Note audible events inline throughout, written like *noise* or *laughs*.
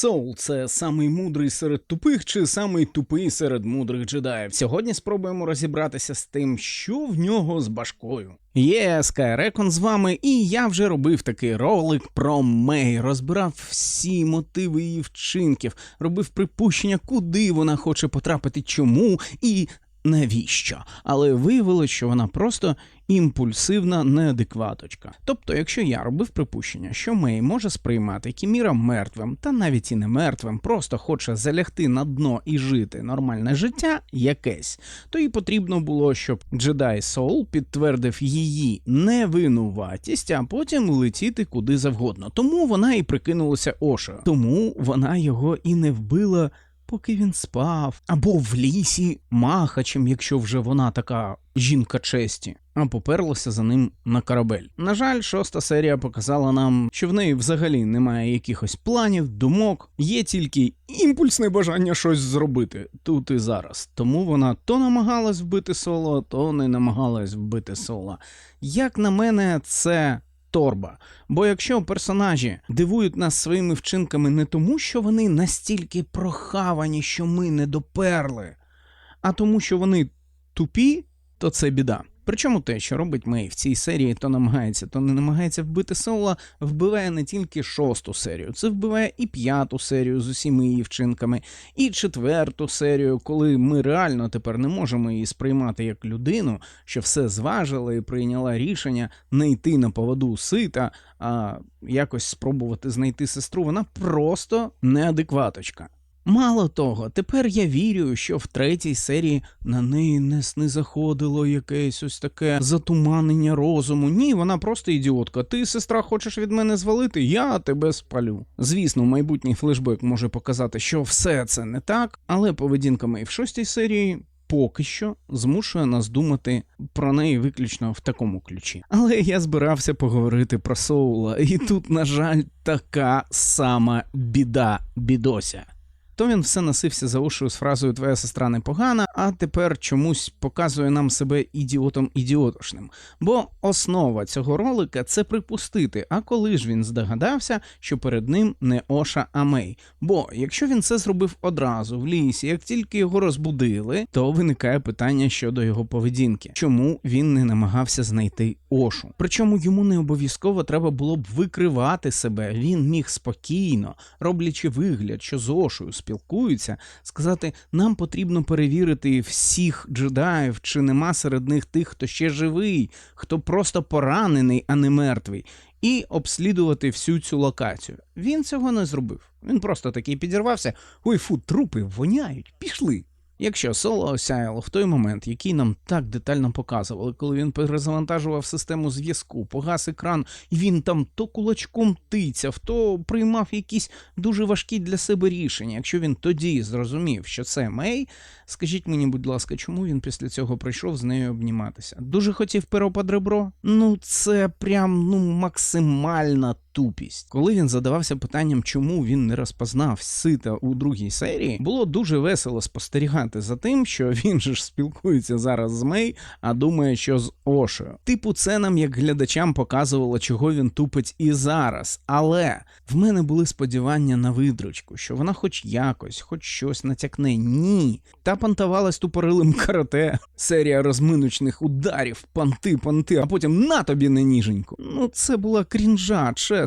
Соул це самий мудрий серед тупих чи самий тупий серед мудрих джедаїв. Сьогодні спробуємо розібратися з тим, що в нього з башкою. Є Скайрекон з вами, і я вже робив такий ролик про Мей, розбирав всі мотиви її вчинків, робив припущення, куди вона хоче потрапити, чому і навіщо. Але виявилось, що вона просто імпульсивна неадекваточка. Тобто, якщо я робив припущення, що Мей може сприймати Кіміра мертвим, та навіть і не мертвим, просто хоче залягти на дно і жити нормальне життя якесь, то їй потрібно було, щоб Джедай Соул підтвердив її невинуватість, а потім летіти куди завгодно. Тому вона і прикинулася Ошею. Тому вона його і не вбила. Поки він спав, або в лісі махачем, якщо вже вона така жінка честі, а поперлася за ним на корабель. На жаль, шоста серія показала нам, що в неї взагалі немає якихось планів, думок, є тільки імпульсне бажання щось зробити тут і зараз. Тому вона то намагалась вбити соло, то не намагалась вбити соло. Як на мене, це. Торба. Бо якщо персонажі дивують нас своїми вчинками не тому, що вони настільки прохавані, що ми не доперли, а тому, що вони тупі, то це біда. Причому те, що робить Мей в цій серії, то намагається, то не намагається вбити Соло, вбиває не тільки шосту серію, це вбиває і п'яту серію з усіма її вчинками, і четверту серію, коли ми реально тепер не можемо її сприймати як людину, що все зважила і прийняла рішення не йти на поводу сита, а якось спробувати знайти сестру. Вона просто неадекваточка. Мало того, тепер я вірю, що в третій серії на неї не снизаходило якесь ось таке затуманення розуму. Ні, вона просто ідіотка. Ти, сестра, хочеш від мене звалити, я тебе спалю. Звісно, майбутній флешбек може показати, що все це не так, але поведінка Мей в шостій серії. Поки що змушує нас думати про неї виключно в такому ключі. Але я збирався поговорити про Соула, і тут, на жаль, така сама біда бідося. То він все носився за ушою з фразою Твоя сестра непогана, а тепер чомусь показує нам себе ідіотом ідіотошним. Бо основа цього ролика це припустити, а коли ж він здогадався, що перед ним не Оша, а Мей. Бо якщо він це зробив одразу в лісі, як тільки його розбудили, то виникає питання щодо його поведінки, чому він не намагався знайти Ошу. Причому йому не обов'язково треба було б викривати себе. Він міг спокійно, роблячи вигляд, що з Ошою спілкуються, сказати: нам потрібно перевірити всіх джедаїв, чи нема серед них тих, хто ще живий, хто просто поранений, а не мертвий, і обслідувати всю цю локацію. Він цього не зробив. Він просто такий підірвався. Ой, фу, трупи воняють, пішли. Якщо соло осяяло в той момент, який нам так детально показували, коли він перезавантажував систему зв'язку, погас екран, і він там то кулачком тицяв, то приймав якісь дуже важкі для себе рішення. Якщо він тоді зрозумів, що це Мей, скажіть мені, будь ласка, чому він після цього прийшов з нею обніматися? Дуже хотів перо під ребро? Ну, це прям ну максимальна тупість. Коли він задавався питанням, чому він не розпознав сита у другій серії, було дуже весело спостерігати за тим, що *laughs* він же ж спілкується зараз з Мей, а думає, що з Ошею. Типу, це нам як глядачам показувало, чого він тупить і зараз. Але в мене були сподівання на видручку, що вона хоч якось, хоч щось натякне. Ні. Та пантувалась тупорилим карате, серія розминучних ударів, панти, панти, а потім на тобі не ніженьку. Ну, це була крінжа, чесно.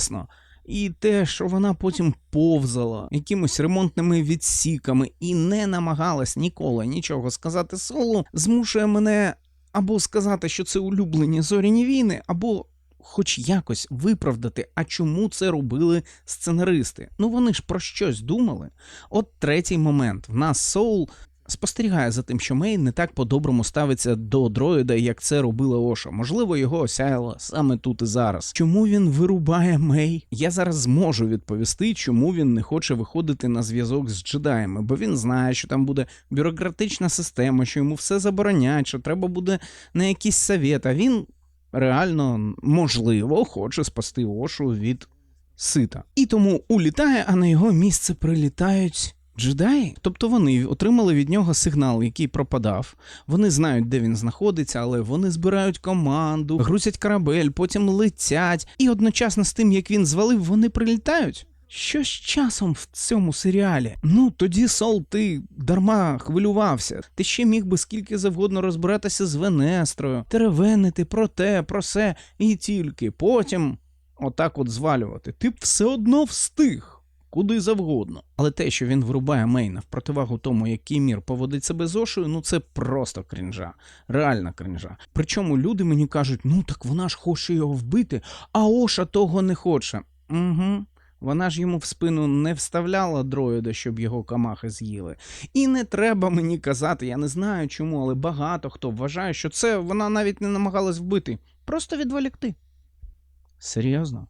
І те, що вона потім повзала якимось ремонтними відсіками і не намагалась ніколи нічого сказати солу, змушує мене або сказати, що це улюблені зоряні війни, або хоч якось виправдати, а чому це робили сценаристи. Ну вони ж про щось думали. От третій момент. В нас Соул спостерігає за тим, що Мей не так по-доброму ставиться до дроїда, як це робила Оша. Можливо, його осяяло саме тут і зараз. Чому він вирубає Мей? Я зараз зможу відповісти, чому він не хоче виходити на зв'язок з джедаями, бо він знає, що там буде бюрократична система, що йому все заборонять, що треба буде на якийсь совет, а він реально можливо хоче спасти Ошу від сита. І тому улітає, а на його місце прилітають. Джедаї? Тобто вони отримали від нього сигнал, який пропадав. Вони знають, де він знаходиться, але вони збирають команду, грузять корабель, потім летять, і одночасно з тим, як він звалив, вони прилітають. Що з часом в цьому серіалі? Ну тоді Сол, ти дарма хвилювався. Ти ще міг би скільки завгодно розбиратися з Венестрою, теревенити про те, про се, і тільки потім отак от звалювати. Ти б все одно встиг. Куди завгодно. Але те, що він врубає Мейна в противагу тому, як Кімір поводить себе з Ошою, ну це просто крінжа, реальна крінжа. Причому люди мені кажуть, ну так вона ж хоче його вбити, а Оша того не хоче. Угу. Вона ж йому в спину не вставляла дроїда, щоб його камахи з'їли. І не треба мені казати, я не знаю чому, але багато хто вважає, що це вона навіть не намагалась вбити, просто відволікти. Серйозно?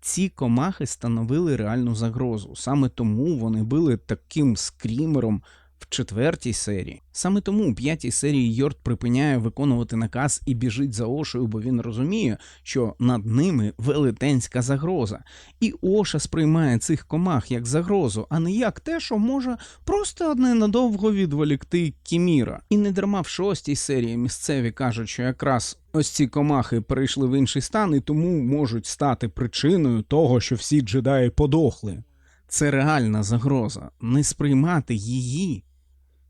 Ці комахи становили реальну загрозу. Саме тому вони були таким скрімером в четвертій серії. Саме тому у п'ятій серії Йорд припиняє виконувати наказ і біжить за Ошою, бо він розуміє, що над ними велетенська загроза. І Оша сприймає цих комах як загрозу, а не як те, що може просто ненадовго відволікти Кіміра. І не дарма в шостій серії місцеві кажуть, що якраз ось ці комахи перейшли в інший стан і тому можуть стати причиною того, що всі джедаї подохли. Це реальна загроза. Не сприймати її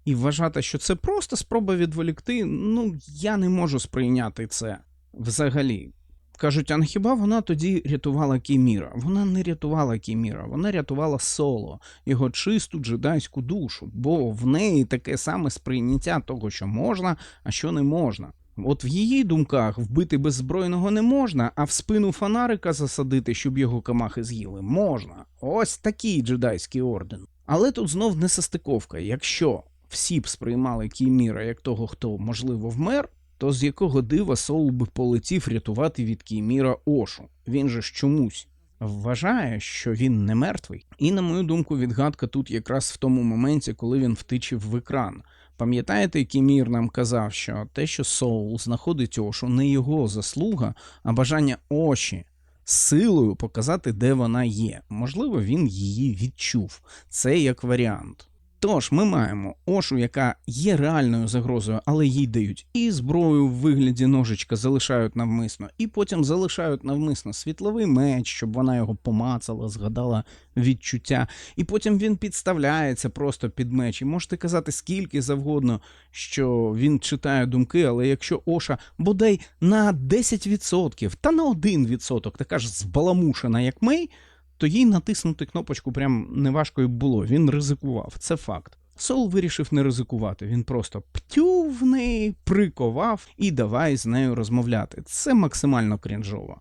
і вважати, що це просто спроба відволікти, ну я не можу сприйняти це взагалі. Кажуть, а хіба вона тоді рятувала Кіміра? Вона не рятувала Кіміра, вона рятувала соло, його чисту джедайську душу, бо в неї таке саме сприйняття того, що можна, а що не можна. От в її думках вбити беззбройного не можна, а в спину фонарика засадити, щоб його камахи з'їли, можна. Ось такий джедайський орден. Але тут знов несостиковка. Якщо всі б сприймали Кіміра як того, хто можливо вмер, то з якого дива Соул би полетів рятувати від Кіміра Ошу? Він же ж чомусь вважає, що він не мертвий. І, на мою думку, відгадка тут якраз в тому моменті, коли він втичив в екран. Пам'ятаєте, Кімір нам казав, що те, що Соул знаходить Ошу, не його заслуга, а бажання Оші силою показати, де вона є. Можливо, він її відчув. Це як варіант. Тож ми маємо Ошу, яка є реальною загрозою, але їй дають і зброю в вигляді ножичка залишають навмисно, і потім залишають навмисно світловий меч, щоб вона його помацала, згадала відчуття. І потім він підставляється просто під меч. І можете казати скільки завгодно, що він читає думки, але якщо Оша бодай на 10% та на 1% така ж збаламушена, як Мей, то їй натиснути кнопочку прям неважко й було. Він ризикував, це факт. Сол вирішив не ризикувати. Він просто птюв неї, приковав і давай з нею розмовляти. Це максимально крінжово.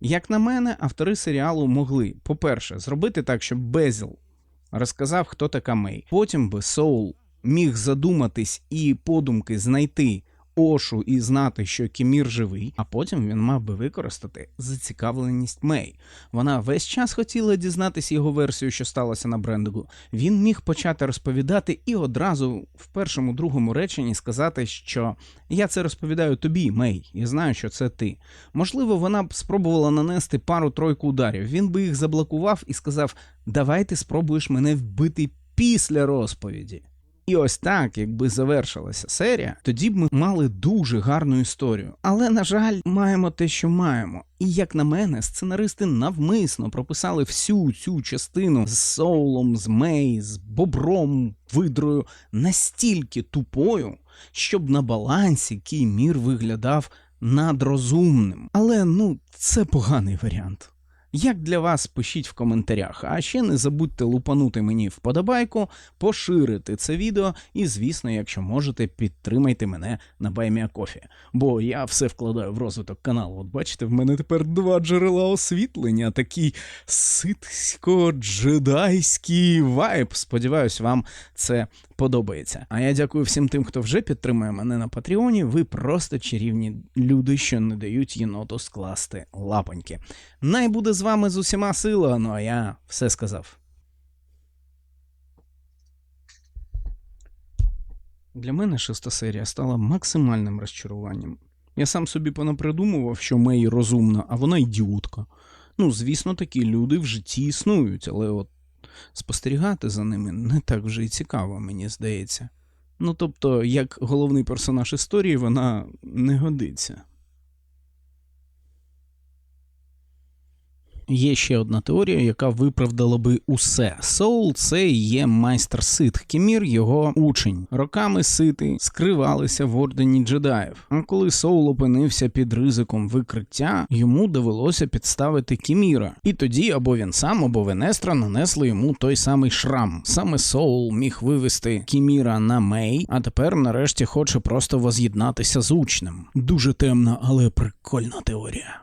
Як на мене, автори серіалу могли, по-перше, зробити так, щоб Безіл розказав, хто така Мей. Потім би Соул міг задуматись і подумки знайти Ошу і знати, що Кімір живий, а потім він мав би використати зацікавленість Мей. Вона весь час хотіла дізнатися його версію, що сталося на брендингу. Він міг почати розповідати і одразу в першому другому реченні сказати, що я це розповідаю тобі, Мей, і знаю, що це ти. Можливо, вона б спробувала нанести пару-тройку ударів. Він би їх заблокував і сказав: Давай ти спробуєш мене вбити після розповіді. І ось так, якби завершилася серія, тоді б ми мали дуже гарну історію. Але, на жаль, маємо те, що маємо. І як на мене, сценаристи навмисно прописали всю цю частину з Соулом, з Мей, з Бобром, видрою настільки тупою, щоб на балансі Кіймір виглядав надрозумним. Але ну, це поганий варіант. Як для вас, пишіть в коментарях. А ще не забудьте лупанути мені вподобайку, поширити це відео, і, звісно, якщо можете, підтримайте мене на Байміакофі. Бо я все вкладаю в розвиток каналу. От бачите, в мене тепер два джерела освітлення, такий ситсько-джедайський вайб. Сподіваюсь, вам це подобається. А я дякую всім тим, хто вже підтримує мене на Патреоні. Ви просто чарівні люди, що не дають єноту скласти лапоньки. Най буде з вами з усіма сила, ну а я все сказав. Для мене шеста серія стала максимальним розчаруванням. Я сам собі понапридумував, що Мей розумна, а вона ідіотка. Ну, звісно, такі люди в житті існують, але от спостерігати за ними не так вже й цікаво, мені здається. Ну тобто, як головний персонаж історії, вона не годиться. Є ще одна теорія, яка виправдала би усе. Соул це є майстер сит. Кімір його учень. Роками сити скривалися в ордені джедаїв. А коли Соул опинився під ризиком викриття, йому довелося підставити Кіміра. І тоді або він сам, або Венестра нанесли йому той самий шрам. Саме Соул міг вивести Кіміра на Мей, а тепер нарешті хоче просто воз'єднатися з учнем. Дуже темна, але прикольна теорія.